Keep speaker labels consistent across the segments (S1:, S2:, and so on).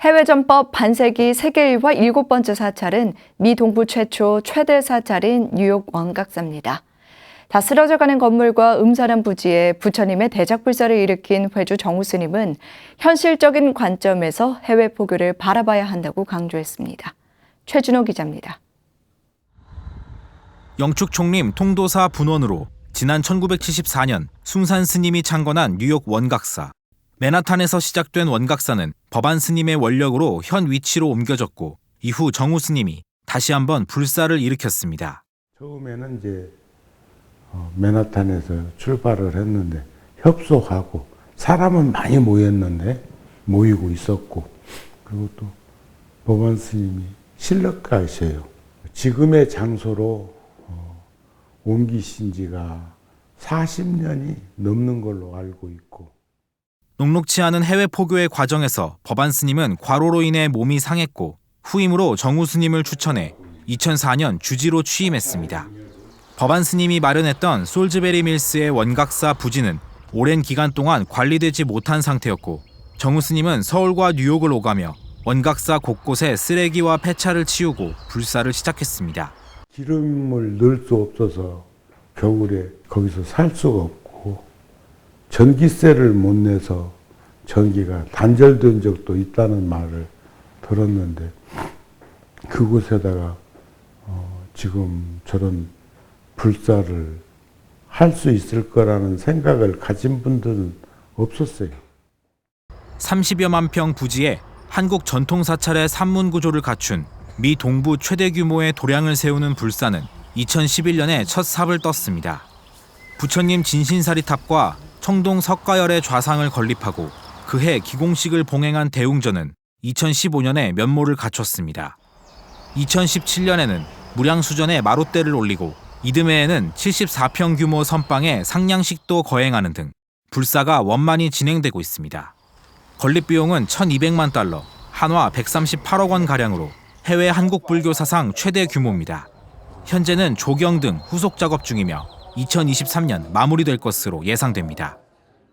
S1: 해외전법 반세기 세계 일화 일곱 번째 사찰은 미 동부 최초 최대 사찰인 뉴욕 원각사입니다. 다 쓰러져가는 건물과 음산한 부지에 부처님의 대작불사를 일으킨 회주 정우 스님은 현실적인 관점에서 해외 포교를 바라봐야 한다고 강조했습니다. 최준호 기자입니다.
S2: 영축 총림 통도사 분원으로 지난 1974년 숭산 스님이 창건한 뉴욕 원각사. 맨하탄에서 시작된 원각사는 법안 스님의 원력으로 현 위치로 옮겨졌고 이후 정우 스님이 다시 한번 불사를 일으켰습니다.
S3: 처음에는 이제 어, 맨하탄에서 출발을 했는데 협소하고 사람은 많이 모였는데 모이고 있었고 그리고 또 법안 스님이 신력가셔요. 지금의 장소로 어, 옮기신 지가 40년이 넘는 걸로 알고 있고
S2: 녹록치 않은 해외 포교의 과정에서 법안 스님은 과로로 인해 몸이 상했고 후임으로 정우 스님을 추천해 2004년 주지로 취임했습니다. 법안 스님이 마련했던 솔즈베리 밀스의 원각사 부지는 오랜 기간 동안 관리되지 못한 상태였고 정우 스님은 서울과 뉴욕을 오가며 원각사 곳곳에 쓰레기와 폐차를 치우고 불사를 시작했습니다.
S3: 기름을 넣을 수 없어서 겨울에 거기서 살 수가 없고 전기세를 못 내서 전기가 단절된 적도 있다는 말을 들었는데 그곳에다가 어, 지금 저런 불사를 할 수 있을 거라는 생각을 가진 분들은 없었어요.
S2: 30여만 평 부지에 한국 전통 사찰의 산문 구조를 갖춘 미 동부 최대 규모의 도량을 세우는 불사는 2011년에 첫 삽을 떴습니다. 부처님 진신사리탑과 청동 석가열의 좌상을 건립하고 그해 기공식을 봉행한 대웅전은 2015년에 면모를 갖췄습니다. 2017년에는 무량수전에 마롯대를 올리고 이듬해에는 74평 규모 선방에 상냥식도 거행하는 등 불사가 원만히 진행되고 있습니다. 건립 비용은 1,200만 달러, 한화 138억 원 가량으로 해외 한국 불교 사상 최대 규모입니다. 현재는 조경 등 후속 작업 중이며 2023년 마무리될 것으로 예상됩니다.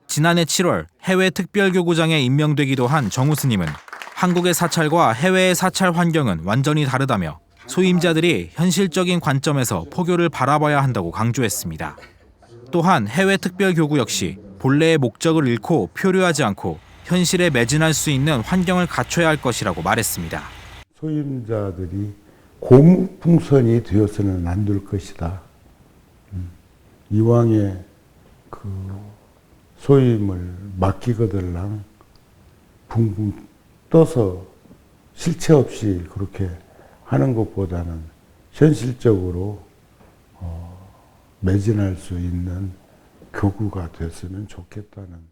S2: 지난해 7월 해외 특별교구장에 임명되기도 한 정우 스님은 한국의 사찰과 해외의 사찰 환경은 완전히 다르다며 소임자들이 현실적인 관점에서 포교를 바라봐야 한다고 강조했습니다. 또한 해외 특별교구 역시 본래의 목적을 잃고 표류하지 않고 현실에 매진할 수 있는 환경을 갖춰야 할 것이라고 말했습니다.
S3: 소임자들이 고무풍선이 되어서는 안 될 것이다. 음, 이왕에 그 소임을 맡기거들랑 붕붕 떠서 실체 없이 그렇게 하는 것보다는 현실적으로 어, 매진할 수 있는 교구가 됐으면 좋겠다는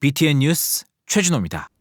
S2: BTN 뉴스 최준호입니다.